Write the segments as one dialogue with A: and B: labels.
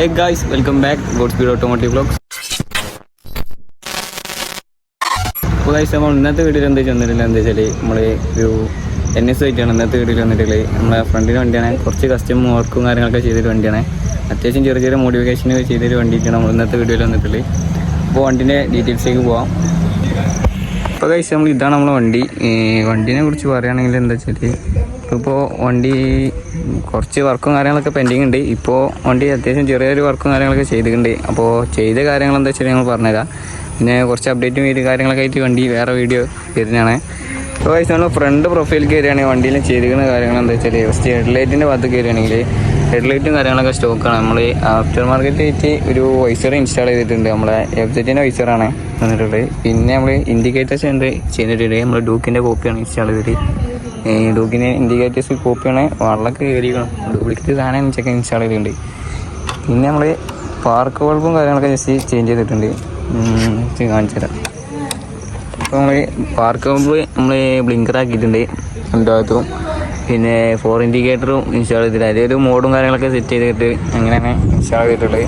A: Hey guys welcome back god speed automotive blogs അപ്പോൾ നമ്മൾ ഇന്നത്തെ വീഡിയോയിൽ എന്താ ചെന്നിട്ടില്ല എന്താ വെച്ചാൽ നമ്മൾ ഒരു എൻ എസ് ആയിട്ടാണ് ഇന്നത്തെ വീഡിയോയിൽ വന്നിട്ടുള്ളത്. നമ്മളെ ഫ്രണ്ടിന് വണ്ടിയാണ്. കുറച്ച് കസ്റ്റം വർക്കും കാര്യങ്ങളൊക്കെ ചെയ്തൊരു വണ്ടിയാണ്. അത്യാവശ്യം ചെറിയ ചെറിയ മോഡിഫിക്കേഷൻ ചെയ്തൊരു വണ്ടിയിട്ടാണ് നമ്മൾ ഇന്നത്തെ വീഡിയോയിൽ വന്നിട്ടുള്ളത്. അപ്പോൾ വണ്ടിന്റെ ഡീറ്റെയിൽസിലേക്ക് പോവാം. ഇപ്പോൾ കഴിച്ച് നമ്മൾ ഇതാണ് നമ്മളെ വണ്ടി. വണ്ടീനെ കുറിച്ച് പറയുകയാണെങ്കിൽ എന്താ വെച്ചാൽ ഇപ്പോൾ വണ്ടി കുറച്ച് വർക്കും കാര്യങ്ങളൊക്കെ പെൻഡിങ് ഉണ്ട്. ഇപ്പോൾ വണ്ടി അത്യാവശ്യം ചെറിയൊരു വർക്കും കാര്യങ്ങളൊക്കെ ചെയ്തിട്ടുണ്ട്. അപ്പോൾ ചെയ്ത കാര്യങ്ങൾ എന്താ വെച്ചാൽ ഞങ്ങൾ പറഞ്ഞുതരാം. പിന്നെ കുറച്ച് അപ്ഡേറ്റും വീഡിയോ കാര്യങ്ങളൊക്കെ ആയിട്ട് വണ്ടി വേറെ വീഡിയോ വരുന്നതാണ്. ഇപ്പോൾ വയസ്സ് നമ്മൾ ഫ്രണ്ട് പ്രൊഫൈൽ കയറുകയാണെങ്കിൽ വണ്ടിയിൽ ചെയ്തിരിക്കുന്ന കാര്യങ്ങൾ എന്താ വെച്ചാൽ ഫസ്റ്റ് ഹെഡ് ലൈറ്റിന്റെ ഭാഗത്ത് കയറുകയാണെങ്കിൽ ഹെഡ് ലൈറ്റും കാര്യങ്ങളൊക്കെ സ്റ്റോക്കാണ് നമ്മൾ ആഫ്റ്റർ മാർക്കറ്റ് ആയിട്ട് ഒരു വൈസർ ഇൻസ്റ്റാൾ ചെയ്തിട്ടുണ്ട്. നമ്മളെ എഫ്സെറ്റിന്റെ വൈസറാണ് തന്നിട്ടുള്ളത്. പിന്നെ നമ്മൾ ഇൻഡിക്കേറ്റേഴ്സ് ഉണ്ട് ചെയ്തിട്ടുണ്ട്. നമ്മൾ ഡൂക്കിന്റെ കോപ്പിയാണ് ഇൻസ്റ്റാൾ ചെയ്തിട്ട് ഈ ഡൂക്കിന്റെ ഇൻഡിക്കേറ്റേഴ്സ് കോപ്പിയാണ് വെള്ളമൊക്കെ കയറിക്കണം ഡ്യൂപ്ലിക്കേറ്റ് സാധനം ചെക്ക് ഇൻസ്റ്റാൾ ചെയ്തിട്ടുണ്ട്. പിന്നെ നമ്മൾ പാർക്ക് ബൾബും കാര്യങ്ങളൊക്കെ ജസ്റ്റ് ചേഞ്ച് ചെയ്തിട്ടുണ്ട്. കാണിച്ചു തരാം. അപ്പോൾ നമ്മൾ പാർക്ക് ബൾബ് നമ്മൾ ബ്ലിങ്കർ ആക്കിയിട്ടുണ്ട് ഭാഗത്തും പിന്നെ ഫോർ ഇൻഡിക്കേറ്ററും ഇൻസ്റ്റാൾ ചെയ്തിട്ടുണ്ട്. അതിലൊരു മോഡും കാര്യങ്ങളൊക്കെ സെറ്റ് ചെയ്തിട്ട് അങ്ങനെയാണ് ഇൻസ്റ്റാൾ ചെയ്തിട്ടുള്ളത്.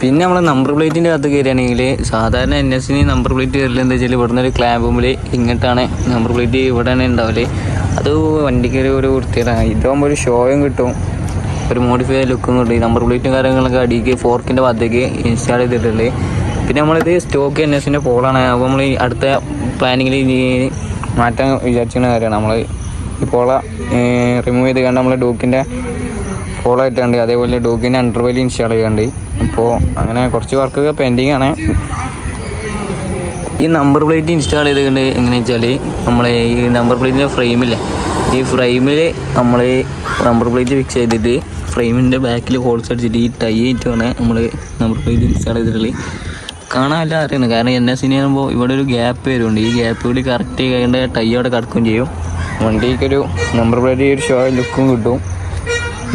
A: പിന്നെ നമ്മൾ നമ്പർ പ്ലേറ്റിന്റെ അകത്ത് കയറുകയാണെങ്കിൽ സാധാരണ എൻ എസിന് നമ്പർ പ്ലേറ്റ് കയറില്ല എന്താ വെച്ചാൽ ഇവിടുന്ന് ഒരു ക്ലാമ്പുമ്പിൽ ഇങ്ങോട്ടാണ് നമ്പർ പ്ലേറ്റ് ഇവിടെയാണ് ഉണ്ടാവൽ അത് വണ്ടിക്ക് ഒരു വൃത്തിയാണ് ഇതാകുമ്പോൾ ഒരു ഷോയും കിട്ടും. ഒരു മോഡിഫൈ ലുക്കും കിട്ടും. ഈ നമ്പർ പ്ലേറ്റും കാര്യങ്ങളൊക്കെ അടിക്ക് ഫോർക്കിന്റെ ഭാഗത്തേക്ക് ഇൻസ്റ്റാൾ ചെയ്തിട്ടുണ്ട് പിന്നെ നമ്മളിത് സ്റ്റോക്ക് എൻ എസിന്റെ പോളാണ്. അപ്പോൾ നമ്മൾ ഈ അടുത്ത പ്ലാനിങ്ങിൽ മാറ്റാൻ വിചാരിച്ചിരുന്ന കാര്യമാണ്. നമ്മൾ ഈ പോള റിമൂവ് ചെയ്ത് കണ്ട് നമ്മൾ ഡോക്കിന്റെ ഫോളോ ഇട്ടുണ്ട് അതേപോലെ ഡോക്കിന്റെ അണ്ടർവെയിൽ ഇൻസ്റ്റാൾ ചെയ്യാണ്ട് അപ്പോൾ അങ്ങനെ കുറച്ച് വർക്കൊക്കെ പെൻഡിങ് ആണ്. ഈ നമ്പർ പ്ലേറ്റ് ഇൻസ്റ്റാൾ ചെയ്തുകൊണ്ട് എങ്ങനെയാ വെച്ചാൽ നമ്മൾ ഈ നമ്പർ പ്ലേറ്റിന്റെ ഫ്രെയിമില്ലേ ഈ ഫ്രെയിമിൽ നമ്മൾ നമ്പർ പ്ലേറ്റ് ഫിക്സ് ചെയ്തിട്ട് ഫ്രെയിമിന്റെ ബാക്കിൽ ഹോൾസ് അടിച്ചിട്ട് ഈ ടൈ ആയിട്ടാണ് നമ്മൾ നമ്പർ പ്ലേറ്റ് ഇൻസ്റ്റാൾ ചെയ്തിട്ടുള്ളത്. കാണാനല്ല അറിയുന്നത് കാരണം എൻ എസ് ചെയ്യുമ്പോൾ ഇവിടെ ഒരു ഗ്യാപ്പ് വരുന്നുണ്ട്. ഈ ഗ്യാപ്പ് കൂടി കറക്റ്റ് ചെയ്യേണ്ട ടൈ അവിടെ കിടക്കുകയും ചെയ്യും. വണ്ടിക്കൊരു നമ്പർ പ്ലേറ്റ് ഒരു ഷോ ലുക്കും കിട്ടും.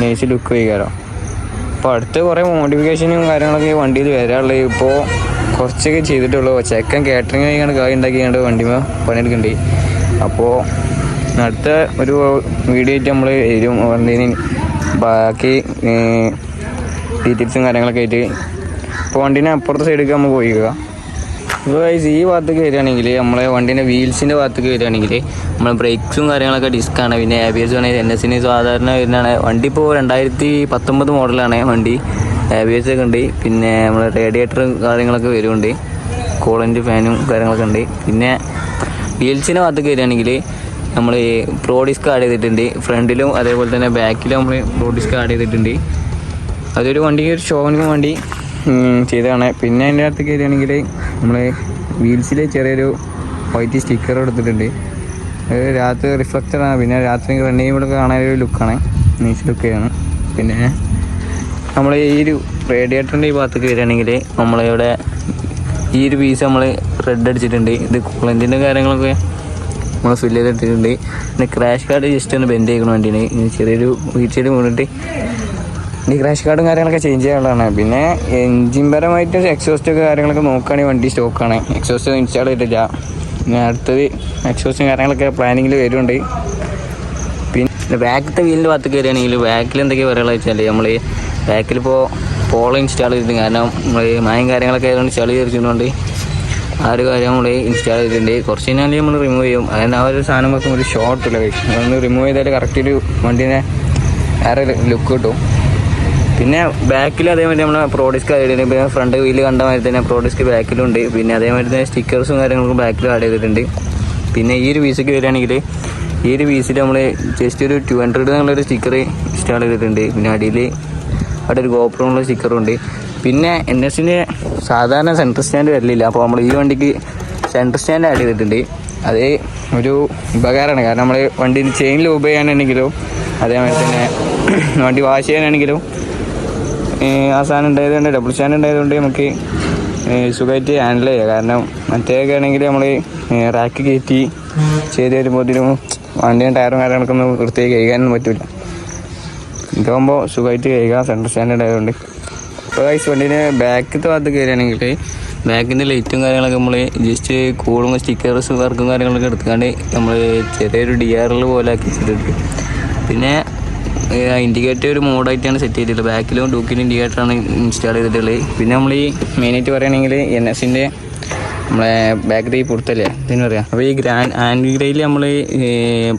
A: നൈസ് ലുക്ക് വൈകാരം അപ്പോൾ അടുത്ത് കുറേ മോഡിഫിക്കേഷനും കാര്യങ്ങളൊക്കെ ഈ വണ്ടിയിൽ വരാനുള്ളത് ഇപ്പോൾ കുറച്ചൊക്കെ ചെയ്തിട്ടുള്ളൂ. ചെക്കൻ കാറ്ററിംഗ് കഴിക്കാണ്ട് കായ് ഉണ്ടാക്കിയാണ്ട് വണ്ടിമ പണിയെടുക്കുന്നുണ്ട് അപ്പോൾ അടുത്ത ഒരു വീഡിയോ ആയിട്ട് നമ്മൾ വരും. വന്നതിന് ബാക്കി ഡീറ്റെയിൽസും കാര്യങ്ങളൊക്കെ ആയിട്ട്. ഇപ്പോൾ വണ്ടീനെ അപ്പുറത്തെ സൈഡിലേക്ക് നമ്മൾ പോയിക്കുക ഇപ്പോൾ guys ഈ ഭാഗത്തേക്ക് വരികയാണെങ്കിൽ നമ്മളെ വണ്ടീന്റെ വീൽസിന്റെ ഭാഗത്തേക്ക് വരികയാണെങ്കിൽ നമ്മൾ ബ്രേക്സും കാര്യങ്ങളൊക്കെ ഡിസ്ക്കാണ് പിന്നെ എ ബി എസ് ആണ് എൻ എസിന് സാധാരണ വരുന്നതാണ്. വണ്ടി ഇപ്പോൾ രണ്ടായിരത്തി പത്തൊമ്പത് മോഡലാണ് വണ്ടി. എ ബി എസ് ഒക്കെ ഉണ്ട്. പിന്നെ നമ്മളെ റേഡിയേറ്ററും കാര്യങ്ങളൊക്കെ വരുന്നുണ്ട്. കൂളന്റ് ഫാനും കാര്യങ്ങളൊക്കെ ഉണ്ട്. പിന്നെ വീൽസിന്റെ ഭാഗത്തേക്ക് വരികയാണെങ്കിൽ നമ്മൾ പ്രോ ഡിസ്ക് ആഡ് ചെയ്തിട്ടുണ്ട്. ഫ്രണ്ടിലും അതേപോലെ തന്നെ ബാക്കിലും നമ്മൾ പ്രോ ഡിസ്ക് ആഡ് ചെയ്തിട്ടുണ്ട്. അതൊരു വണ്ടിക്ക് ഒരു ഷോവിനും വേണ്ടി ചെയ്തതാണ്. പിന്നെ അതിന്റെ അകത്ത് കയറുകയാണെങ്കിൽ നമ്മൾ വീൽസിൽ ചെറിയൊരു വൈറ്റ് സ്റ്റിക്കർ എടുത്തിട്ടുണ്ട്. അത് രാത്രി റിഫ്ലക്റ്ററാണ് പിന്നെ രാത്രി റൺ കാണാനൊരു ലുക്കാണ് നീസ് ലുക്കാണ് പിന്നെ നമ്മൾ ഈ ഒരു റേഡിയേറ്ററിന്റെ ഈ ഭാഗത്ത് കയറുകയാണെങ്കിൽ നമ്മളിവിടെ ഈ ഒരു പീസ് നമ്മൾ റെഡ് അടിച്ചിട്ടുണ്ട്. ഇത് കൂളന്റിന്റെ കാര്യങ്ങളൊക്കെ നമ്മൾ ഫില്ല് ചെയ്തിട്ടിട്ടുണ്ട് പിന്നെ ക്രാഷ് കാർഡ് ജസ്റ്റ് ഒന്ന് ബെൻഡ് ചെയ്യണം വണ്ടീന് ചെറിയൊരു വീഴ്ചയിൽ വീണിട്ട് ഇനി ക്രാഷ് കാർഡും കാര്യങ്ങളൊക്കെ ചേഞ്ച് ചെയ്യാനുള്ളതാണ്. പിന്നെ എൻജിൻ പരമായിട്ട് എക്സോസ്റ്റൊക്കെ കാര്യങ്ങളൊക്കെ നോക്കുകയാണെങ്കിൽ വണ്ടി സ്റ്റോക്കാണ് എക്സോസ്റ്റ് ഇൻസ്റ്റാൾ ചെയ്തിട്ടില്ല. പിന്നെ അടുത്തത് എക്സോസ്റ്റും കാര്യങ്ങളൊക്കെ പ്ലാനിങ്ങിൽ വരുന്നുണ്ട്. പിന്നെ ബാക്കിലത്തെ വീലിന്റെ ഭാഗത്ത് കയറുകയാണെങ്കിൽ ബാക്കിൽ എന്തൊക്കെയാണ് പറയുകയെന്ന് വെച്ചാൽ നമ്മൾ ബാക്കിലിപ്പോൾ പോളോ ഇൻസ്റ്റാൾ ചെയ്തിട്ടുണ്ട്. കാരണം നമ്മൾ മായം കാര്യങ്ങളൊക്കെ ആയതുകൊണ്ട് ചളി തെറിച്ചുകൊണ്ട് ആ ഒരു കാര്യം നമ്മൾ ഇൻസ്റ്റാൾ ചെയ്തിട്ടുണ്ട്. കുറച്ച് കഴിഞ്ഞാൽ നമ്മൾ റിമൂവ് ചെയ്യും. അതായത് ആ ഒരു സാധനം വെക്കുമ്പോൾ ഒരു ഷോർട്ട് ഇല്ല അതൊന്ന് റിമൂവ് ചെയ്താൽ കറക്റ്റ് ഒരു വണ്ടീനെ വേറെ ലുക്ക് കിട്ടും. പിന്നെ ബാക്കിൽ അതേമാതിരി നമ്മൾ പ്രോഡിസ്ക് ആഡ് പിന്നെ ഫ്രണ്ട് വീൽ കണ്ട മാതിരി തന്നെ പ്രോഡിസ്ക് ബാക്കിലുണ്ട്. പിന്നെ അതേമാതിരി തന്നെ സ്റ്റിക്കേഴ്സും കാര്യങ്ങളൊക്കെ ബാക്കിൽ ആഡ് ചെയ്തിട്ടുണ്ട്. പിന്നെ ഈ ഒരു പീസൊക്കെ വരികയാണെങ്കിൽ ഈ ഒരു വീസിൽ നമ്മൾ ജസ്റ്റ് ഒരു ടു ഹൺഡ്രഡ് എന്നുള്ളൊരു സ്റ്റിക്കർ ഇൻസ്റ്റാൾ ചെയ്തിട്ടുണ്ട്. പിന്നെ അടിയിൽ അവിടെ ഒരു ഗോപ്രോ എന്നുള്ള സ്റ്റിക്കറും ഉണ്ട്. പിന്നെ എൻ എസിന് സാധാരണ സെൻട്രൽ സ്റ്റാൻഡ് വരലില്ല. അപ്പോൾ നമ്മൾ ഈ വണ്ടിക്ക് സെൻട്രൽ സ്റ്റാൻഡ് ആഡ് ചെയ്തിട്ടുണ്ട്. അത് ഒരു ഉപകാരമാണ്. കാരണം നമ്മൾ വണ്ടി ചെയിൻ ലൂബ് ചെയ്യാനാണെങ്കിലും അതേമാതിരി തന്നെ വണ്ടി വാഷ് ചെയ്യാനാണെങ്കിലും ആ സാധനം ഉണ്ടായതുകൊണ്ട് ഡബിൾ സ്റ്റാൻഡ് ഉണ്ടായതുകൊണ്ട് നമുക്ക് സുഖമായിട്ട് ഹാൻഡിൽ ചെയ്യാം. കാരണം മറ്റേതൊക്കെ ആണെങ്കിൽ നമ്മൾ റാക്ക് കയറ്റി ചെയ്ത് വരുമ്പോഴത്തേനും വണ്ടിയും ടയറും കാര്യങ്ങളൊക്കെ ഒന്നും വൃത്തിയായി കഴുകാനൊന്നും പറ്റില്ല ഇതാകുമ്പോൾ സുഖമായിട്ട് കഴുകാം. സെൻട്രൽ സ്റ്റാൻഡ് ആയതുകൊണ്ട് ഇപ്പോൾ ഐസ് വണ്ടീന്റെ ബാക്കിലത്തെ ഭാഗത്ത് കയറുകയാണെങ്കിൽ ബാക്കിന്റെ ലൈറ്റും കാര്യങ്ങളൊക്കെ നമ്മൾ ജസ്റ്റ് കൂളും സ്റ്റിക്കേഴ്സ് വർക്കും കാര്യങ്ങളൊക്കെ എടുത്തുകൊണ്ട് നമ്മൾ ചെറിയൊരു ഡി ആർ എൽ പോലെ ആക്കി വെച്ചിട്ടുണ്ട്. പിന്നെ ഇൻഡിക്കേറ്റർ ഒരു മോഡായിട്ടാണ് സെറ്റ് ചെയ്തിട്ടുള്ളത്. ബാക്കിലും ഡൂക്കിന്റെ ഇൻഡിക്കേറ്ററാണ് ഇൻസ്റ്റാൾ ചെയ്തിട്ടുള്ളത്. പിന്നെ നമ്മൾ ഈ മെയിനായിട്ട് പറയുകയാണെങ്കിൽ എൻ എസിന്റെ നമ്മളെ ബാക്ക് ഈ പുറത്തല്ലേ ഇതിന് പറയാം. അപ്പോൾ ഈ ഗ്രാൻഡ് ആൻഡ് നമ്മൾ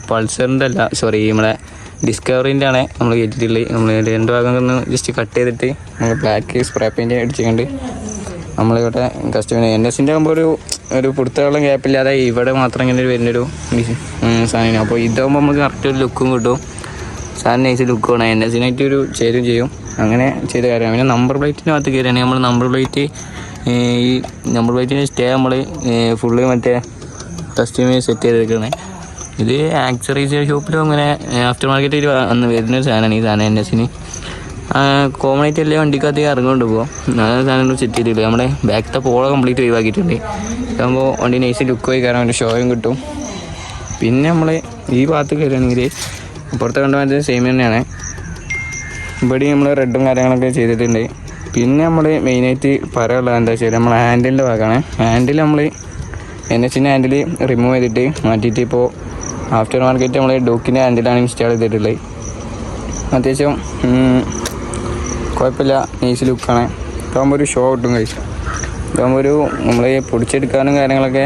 A: പൾസറിന്റെ അല്ല സോറി നമ്മളെ ഡിസ്കവറിന്റെ ആണ് നമ്മൾ കയറ്റിയിട്ടുള്ളത്. നമ്മൾ രണ്ട് ഭാഗം ഒന്ന് ജസ്റ്റ് കട്ട് ചെയ്തിട്ട് നമ്മൾ ബ്ലാക്ക് സ്പ്രേ പെയിന്റ് അടിച്ചുകൊണ്ട് നമ്മളിവിടെ കസ്റ്റമർ എൻ എസിന്റെ ആകുമ്പോൾ ഒരു ഒരു പുറത്തുള്ള ഗ്യാപ്പില്ലാതെ ഇവിടെ മാത്രം ഇങ്ങനെ വരുന്നൊരു സാധനമാണ്. അപ്പോൾ ഇതാകുമ്പോൾ നമുക്ക് കറക്റ്റ് ഒരു ലുക്കും കിട്ടും. സാധനം നൈസ് ലുക്ക് വേണം എൻ എസിനായിട്ട് ഒരു ചേരും ചെയ്യും. അങ്ങനെ ചെയ്ത കാര്യമാണ്. പിന്നെ നമ്പർ പ്ലേറ്റിന്റെ ഭാഗത്ത് കയറിയാണെങ്കിൽ നമ്മൾ നമ്പർ പ്ലേറ്റ് ഈ നമ്പർ പ്ലേറ്റിന്റെ സ്റ്റേ നമ്മൾ ഫുള്ള് മറ്റേ കസ്റ്റമേഴ്സ് സെറ്റ് ചെയ്തെടുക്കണേ. ഇത് ആക്സറീസ് ഷോപ്പിലും അങ്ങനെ ആഫ്റ്റർ മാർക്കറ്റിൽ അന്ന് വരുന്നൊരു സാധനമാണ് ഈ സാധനം എൻ എസിന് കോമൺ ആയിട്ട് എല്ലാ വണ്ടിക്കകത്ത് ഇറങ്ങുന്നുണ്ട് ഇപ്പോൾ നല്ല സാധനങ്ങൾ സെറ്റ് ചെയ്തിട്ടില്ല. നമ്മുടെ ബാക്കത്തെ പോള കംപ്ലീറ്റ് ഒഴിവാക്കിയിട്ടുണ്ട്. ഇതാകുമ്പോൾ വണ്ടി നൈസ് ലുക്ക് പോയി വേണ്ടി ഷോയും കിട്ടും. പിന്നെ നമ്മൾ ഈ ഭാഗത്ത് കയറുകയാണെങ്കിൽ പുറത്ത് കണ്ട മാറ്റം സെയിം തന്നെയാണ്. ഇവിടെ നമ്മൾ റെഡും കാര്യങ്ങളൊക്കെ ചെയ്തിട്ടുണ്ട്. പിന്നെ നമ്മൾ മെയിനായിട്ട് പറയാനുള്ളത് എന്താ വെച്ചാൽ നമ്മൾ ഹാൻഡിലിന്റെ ഭാഗമാണ്. ഹാൻഡിൽ നമ്മൾ എൻ എച്ചിന്റെ ഹാൻഡിൽ റിമൂവ് ചെയ്തിട്ട് മാറ്റിയിട്ട് ഇപ്പോൾ ആഫ്റ്റർ മാർക്കറ്റ് നമ്മൾ ഡോക്കിന്റെ ഹാൻഡിലാണ് ഇൻസ്റ്റാൾ ചെയ്തിട്ടുള്ളത്. അത്യാവശ്യം കുഴപ്പമില്ല നൈസ് ലുക്കാണ് ഇതാകുമ്പോൾ ഒരു ഷോ കിട്ടും കഴിച്ചു ഇതാകുമ്പോൾ ഒരു നമ്മൾ പൊടിച്ചെടുക്കാനും കാര്യങ്ങളൊക്കെ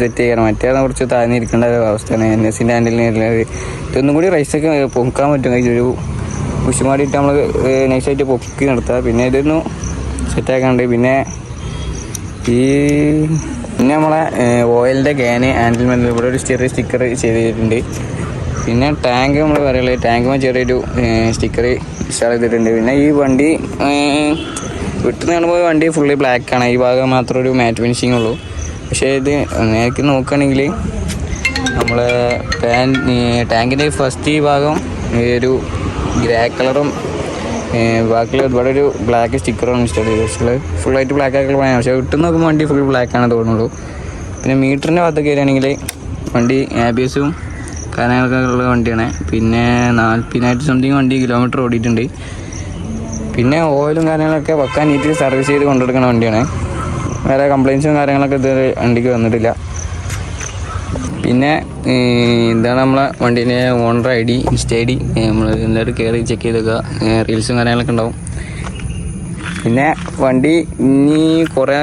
A: സെറ്റ് ചെയ്യണം. മറ്റേ കുറച്ച് താഴ്ന്നിരിക്കേണ്ട ഒരു അവസ്ഥയാണ്. എൻ ഹാൻഡിൽ ഹാൻഡിലിന് ഇതൊന്നും കൂടി റൈസൊക്കെ പൊക്കാൻ പറ്റും. ഒരു കുശുമാടിയിട്ട് നമ്മൾ നൈസായിട്ട് പൊക്കി നിർത്തുക പിന്നെ ഇതൊന്നും സെറ്റാക്കാണ്ട് പിന്നെ ഈ പിന്നെ നമ്മളെ ഓയിലിന്റെ ക്യാന് ഹാൻഡിൽ മെല്ലിൽ ഇവിടെ ഒരു ചെറിയ സ്റ്റിക്കർ ചെയ്തിട്ടുണ്ട്. പിന്നെ ടാങ്ക് നമ്മൾ പറയുള്ളത് ടാങ്കുമ്പോൾ ചെറിയൊരു സ്റ്റിക്കർ ഇൻസ്റ്റാൾ ചെയ്തിട്ടുണ്ട്. പിന്നെ ഈ വണ്ടി വിട്ടു കാണുമ്പോൾ വണ്ടി ഫുള്ളി ബ്ലാക്ക് ആണ്. ഈ ഭാഗം മാത്രം ഒരു മാറ്റ് ഫിനിഷിംഗ് ഉള്ളൂ. പക്ഷേ ഇത് നേരത്തെ നോക്കുകയാണെങ്കിൽ നമ്മൾ പാൻ ടാങ്കിന്റെ ഫസ്റ്റ് ഈ ഭാഗം ഒരു ഗ്രേ കളറും ബാക്കിൽ ഒരുപാട് ഒരു ബ്ലാക്ക് സ്റ്റിക്കറാണ് ഇൻസ്റ്റാൾ ചെയ്തത്. ഫുള്ളായിട്ട് ബ്ലാക്ക് ആക്കി പറയാം പക്ഷേ ഇട്ട് നോക്കുമ്പോൾ വണ്ടി ഫുൾ ബ്ലാക്ക് ആണ് തോന്നുള്ളൂ പിന്നെ മീറ്ററിന്റെ ഭാഗത്ത് കയറുകയാണെങ്കിൽ വണ്ടി ആബിയസും കാര്യങ്ങളൊക്കെയുള്ള വണ്ടിയാണ്. പിന്നെ നാൽപ്പതിനായിരത്തി സംതിങ് വണ്ടി കിലോമീറ്റർ ഓടിയിട്ടുണ്ട്. പിന്നെ ഓയിലും കാര്യങ്ങളൊക്കെ വെക്കാൻ നീറ്റിൽ സർവീസ് ചെയ്ത് കൊണ്ടെടുക്കുന്ന വണ്ടിയാണ്. വേറെ കംപ്ലയിൻസും കാര്യങ്ങളൊക്കെ ഇതുവരെ വണ്ടിക്ക് വന്നിട്ടില്ല. പിന്നെ ഇതാണ് നമ്മളെ വണ്ടീന്റെ owner I D insta I D. നമ്മൾ എല്ലാവരും കയറി ചെക്ക് ചെയ്തൊക്കെ റീൽസും കാര്യങ്ങളൊക്കെ ഉണ്ടാവും. പിന്നെ വണ്ടി ഇനി കുറേ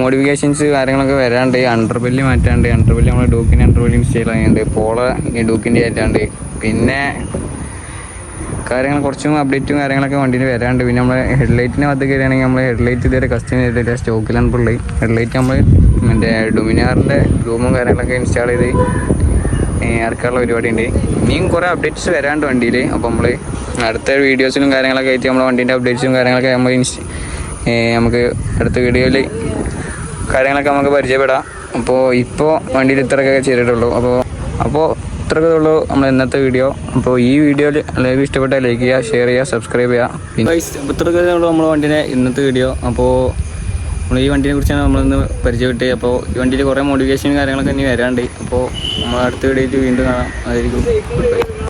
A: മോഡിഫിക്കേഷൻസ് കാര്യങ്ങളൊക്കെ വരാണ്ട്. അണ്ടർ ബെല്ല് മാറ്റാണ്ട്. അണ്ടർ ബെല്ല് നമ്മൾ ഡൂക്കിന്റെ അണ്ടർ ബെല്ല് ഇൻസ്റ്റേൽ ചെയ്യാണ്ട് പോള ഡൂക്കിന്റെ ആയിട്ടാണ്ട്. പിന്നെ കാര്യങ്ങൾ കുറച്ചും അപ്ഡേറ്റും കാര്യങ്ങളൊക്കെ വണ്ടിയിൽ വരാണ്ട്. പിന്നെ നമ്മൾ ഹെഡ്ലൈറ്റിനെ വന്ന് കയറുകയാണെങ്കിൽ നമ്മൾ ഹെഡ്ലൈറ്റ് ഇതുവരെ കസ്റ്റം ചെയ്തിട്ട് സ്റ്റോക്കിലാണ് പുള്ളി ഹെഡ്ലൈറ്റ് നമ്മൾ മറ്റേ ഡൊമിനാറിന്റെ റൂമും കാര്യങ്ങളൊക്കെ ഇൻസ്റ്റാൾ ചെയ്ത് ഇറക്കാനുള്ള പരിപാടി ഉണ്ട് ഇനിയും കുറേ അപ്ഡേറ്റ്സ് വരാണ്ട് വണ്ടിയിൽ അപ്പോൾ നമ്മൾ അടുത്ത വീഡിയോസിലും കാര്യങ്ങളൊക്കെ ആയിട്ട് നമ്മൾ വണ്ടിന്റെ അപ്ഡേറ്റ്സും കാര്യങ്ങളൊക്കെ നമ്മൾ നമുക്ക് അടുത്ത വീഡിയോയിൽ കാര്യങ്ങളൊക്കെ നമുക്ക് പരിചയപ്പെടാം. അപ്പോൾ ഇപ്പോൾ വണ്ടിയിൽ ഇത്രയൊക്കെ ചെയ്തിട്ടുള്ളൂ. അപ്പോൾ അപ്പോൾ ഇത്രയൊക്കെ ഉള്ളൂ നമ്മൾ ഇന്നത്തെ വീഡിയോ. അപ്പോൾ ഈ വീഡിയോയിൽ അല്ലെങ്കിൽ ഇഷ്ടപ്പെട്ടാൽ ലൈക്ക് ചെയ്യുക ഷെയർ ചെയ്യുക സബ്സ്ക്രൈബ് ചെയ്യുക. ഇത്രയൊക്കെ ഉള്ളൂ നമ്മുടെ വണ്ടിന്റെ ഇന്നത്തെ വീഡിയോ. അപ്പോൾ നമ്മൾ ഈ വണ്ടിനെ കുറിച്ചാണ് നമ്മളിന്ന് പരിചയപ്പെട്ട് അപ്പോൾ ഈ വണ്ടിയിൽ കുറേ മോഡിഫിക്കേഷൻ കാര്യങ്ങളൊക്കെ ഇനി വരാണ്ട് അപ്പോൾ നമ്മൾ അടുത്ത വീഡിയോയിൽ വീണ്ടും കാണാം. അതായിരിക്കും.